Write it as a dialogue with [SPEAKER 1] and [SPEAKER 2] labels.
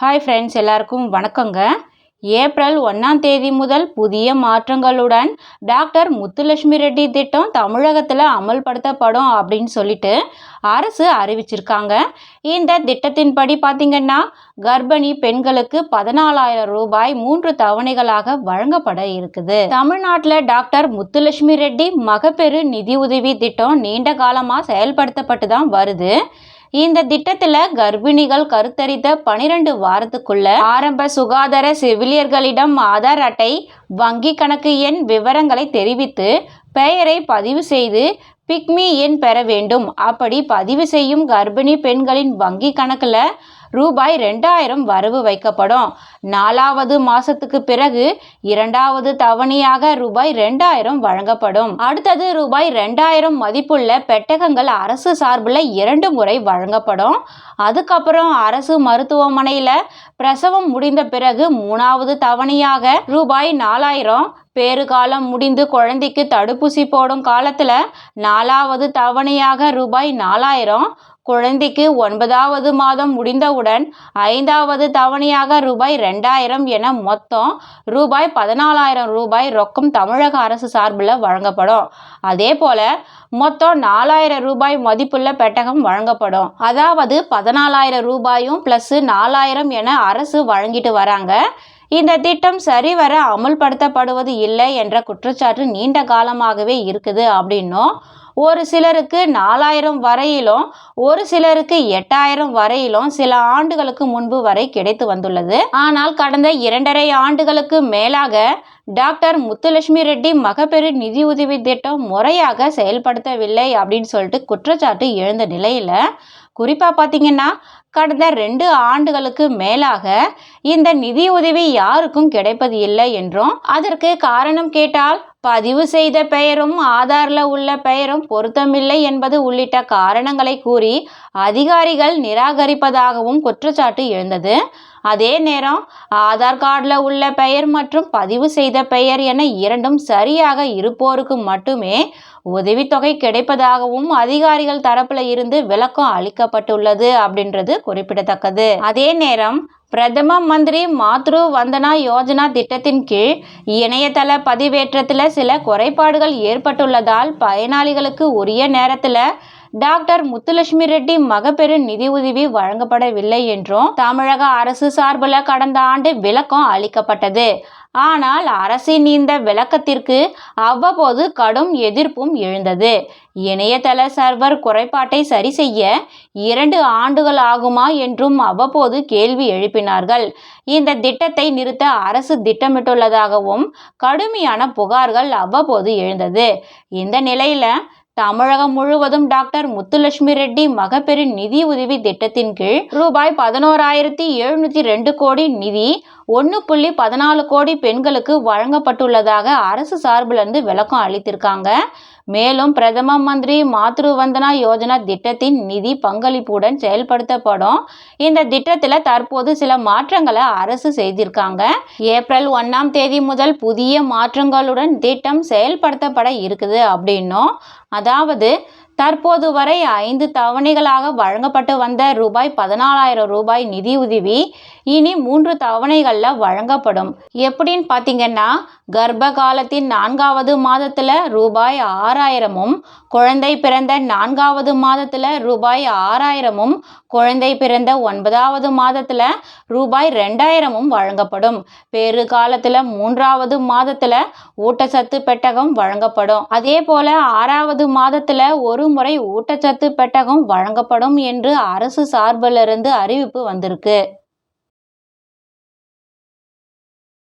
[SPEAKER 1] Hi friends எல்லாருக்கும் வணக்கங்க. April ஒன்றாம் தேதி முதல் புதிய மாற்றங்களுடன் டாக்டர் முத்துலட்சுமி ரெட்டி திட்டம் தமிழகத்தில் அமல்படுத்தப்படும் அப்படின்னு சொல்லிட்டு அரசு அறிவிச்சிருக்காங்க. இந்த திட்டத்தின்படி பார்த்திங்கன்னா கர்ப்பிணி பெண்களுக்கு பதினாலாயிரம் ரூபாய் மூன்று தவணைகளாக வழங்கப்பட இருக்குது. தமிழ்நாட்டில் டாக்டர் முத்துலட்சுமி ரெட்டி மகப்பெரு நிதி உதவி திட்டம் நீண்ட காலமாக செயல்படுத்தப்பட்டு தான் வருது. இந்த திட்டத்துல கர்ப்பிணிகள் கருத்தரித்த பனிரெண்டு வாரத்துக்குள்ள ஆரம்ப சுகாதார செவிலியர்களிடம் ஆதார் அட்டை வங்கி கணக்கு எண் விவரங்களை தெரிவித்து பெயரை பதிவு செய்து பிக்மி எண் பெற வேண்டும். அப்படி பதிவு செய்யும் கர்ப்பிணி பெண்களின் வங்கி கணக்கில் ரூபாய் ரெண்டாயிரம் வரவு வைக்கப்படும். நாலாவது மாசத்துக்கு பிறகு இரண்டாவது தவணையாக ரூபாய் ரெண்டாயிரம் வழங்கப்படும். அடுத்தது ரூபாய் ரெண்டாயிரம் மதிப்புள்ள பெட்டகங்கள் அரசு சார்பில் இரண்டு முறை வழங்கப்படும். அதுக்கப்புறம் அரசு மருத்துவமனையில் பிரசவம் முடிந்த பிறகு மூணாவது தவணையாக ரூபாய் நாலாயிரம் பேறுகாலம் முடிந்து குழந்தைக்கு தடுப்பூசி போடும் காலத்தில் நாலாவது தவணையாக ரூபாய் நாலாயிரம் குழந்தைக்கு ஒன்பதாவது மாதம் முடிந்தவுடன் ஐந்தாவது தவணையாக ரூபாய் ரெண்டாயிரம் என மொத்தம் ரூபாய் பதினாலாயிரம் ரூபாய் ரொக்கம் தமிழக அரசு சார்பில் வழங்கப்படும். அதே போல மொத்தம் நாலாயிரம் ரூபாய் மதிப்புள்ள பெட்டகம் வழங்கப்படும். அதாவது பதினாலாயிரம் ரூபாயும் ப்ளஸ் நாலாயிரம் என அரசு வழங்கிட்டு வராங்க. இந்த திட்டம் சரிவர அமுல்படுத்தப்படுவது இல்லை என்ற குற்றச்சாட்டு நீண்ட காலமாகவே இருக்குது அப்படின்னும் ஒரு சிலருக்கு நாலாயிரம் வரையிலும் ஒரு சிலருக்கு எட்டாயிரம் வரையிலும் சில ஆண்டுகளுக்கு முன்பு வரை கிடைத்து வந்துள்ளது. ஆனால் கடந்த இரண்டரை ஆண்டுகளுக்கு மேலாக டாக்டர் முத்துலட்சுமி ரெட்டி மகப்பெரு நிதியுதவி திட்டம் முறையாக செயல்படுத்தவில்லை அப்படின்னு சொல்லிட்டு குற்றச்சாட்டு எழுந்த நிலையில் குறிப்பாக பார்த்தீங்கன்னா கடந்த ரெண்டு ஆண்டுகளுக்கு மேலாக இந்த நிதி உதவி யாருக்கும் கிடைப்பது இல்லை என்றும் அதற்கு காரணம் கேட்டால் பதிவு செய்த பெயரும் ஆதாரில் உள்ள பெயரும் பொருத்தமில்லை என்பது உள்ளிட்ட காரணங்களை கூறி அதிகாரிகள் நிராகரிப்பதாகவும் குற்றச்சாட்டு எழுந்தது. அதே நேரம் ஆதார் கார்டில் உள்ள பெயர் மற்றும் பதிவு செய்த பெயர் என இரண்டும் சரியாக இருப்போருக்கு மட்டுமே உதவித்தொகை கிடைப்பதாகவும் அதிகாரிகள் தரப்புல இருந்து விளக்கம் அளிக்கப்பட்டுள்ளது அப்படின்றது குறிப்பிடத்தக்கது. அதே நேரம் பிரதம மந்திரி மாத்ரு வந்தனா யோஜனா திட்டத்தின் கீழ் இணையதள பதிவேற்றத்தில் சில குறைபாடுகள் ஏற்பட்டுள்ளதால் பயனாளிகளுக்கு உரிய நேரத்தில் டாக்டர் முத்துலட்சுமி ரெட்டி மகப்பெரு நிதி உதவி வழங்கப்படவில்லை என்றும் தமிழக அரசு சார்பில் கடந்த ஆண்டு விளக்கம் அளிக்கப்பட்டது. ஆனால் அரசின் இந்த விளக்கத்திற்கு அவ்வப்போது கடும் எதிர்ப்பும் எழுந்தது. இணையதள சர்வர் குறைபாட்டை சரி செய்ய இரண்டு ஆண்டுகள் ஆகுமா என்றும் அவ்வப்போது கேள்வி எழுப்பினார்கள். இந்த திட்டத்தை நிறுத்த அரசு திட்டமிட்டுள்ளதாகவும் கடுமையான புகார்கள் அவ்வப்போது எழுந்தது. இந்த நிலையில தமிழகம் முழுவதும் டாக்டர் முத்துலட்சுமி ரெட்டி மகப்பெரு நிதி உதவி திட்டத்தின் கீழ் ரூபாய் பதினோராயிரத்தி எழுநூத்தி ரெண்டு கோடி நிதி ஒன்று புள்ளி பதினாலு கோடி பெண்களுக்கு வழங்கப்பட்டுள்ளதாக அரசு சார்பிலிருந்து விளக்கம் அளித்திருக்காங்க. மேலும் பிரதம மந்திரி மாத்ரு வந்தனா யோஜனா திட்டத்தின் நிதி பங்களிப்புடன் செயல்படுத்தப்படும். இந்த திட்டத்தில் தற்போது சில மாற்றங்களை அரசு செய்திருக்காங்க. ஏப்ரல் ஒன்றாம் தேதி முதல் புதிய மாற்றங்களுடன் திட்டம் செயல்படுத்தப்பட இருக்குது அப்படின்னும். அதாவது தற்போது வரை ஐந்து தவணைகளாக வழங்கப்பட்டு வந்த ரூபாய் பதினாலாயிரம் ரூபாய் நிதியுதவி இனி மூன்று தவணைகளில் வழங்கப்படும். எப்படின்னு பார்த்தீங்கன்னா கர்ப்ப காலத்தின் நான்காவது மாதத்தில் ரூபாய் ஆறாயிரமும் குழந்தை பிறந்த நான்காவது மாதத்தில் ரூபாய் ஆறாயிரமும் குழந்தை பிறந்த ஒன்பதாவது மாதத்தில் ரூபாய் ரெண்டாயிரமும் வழங்கப்படும். பேறு காலத்தில் மூன்றாவது மாதத்தில் ஊட்டச்சத்து பெட்டகம் வழங்கப்படும். அதே போல ஆறாவது மாதத்தில் ஒரு முறை ஊட்டச்சத்து பெட்டகம் வழங்கப்படும் என்று அரசு சார்பிலிருந்து அறிவிப்பு வந்திருக்கு.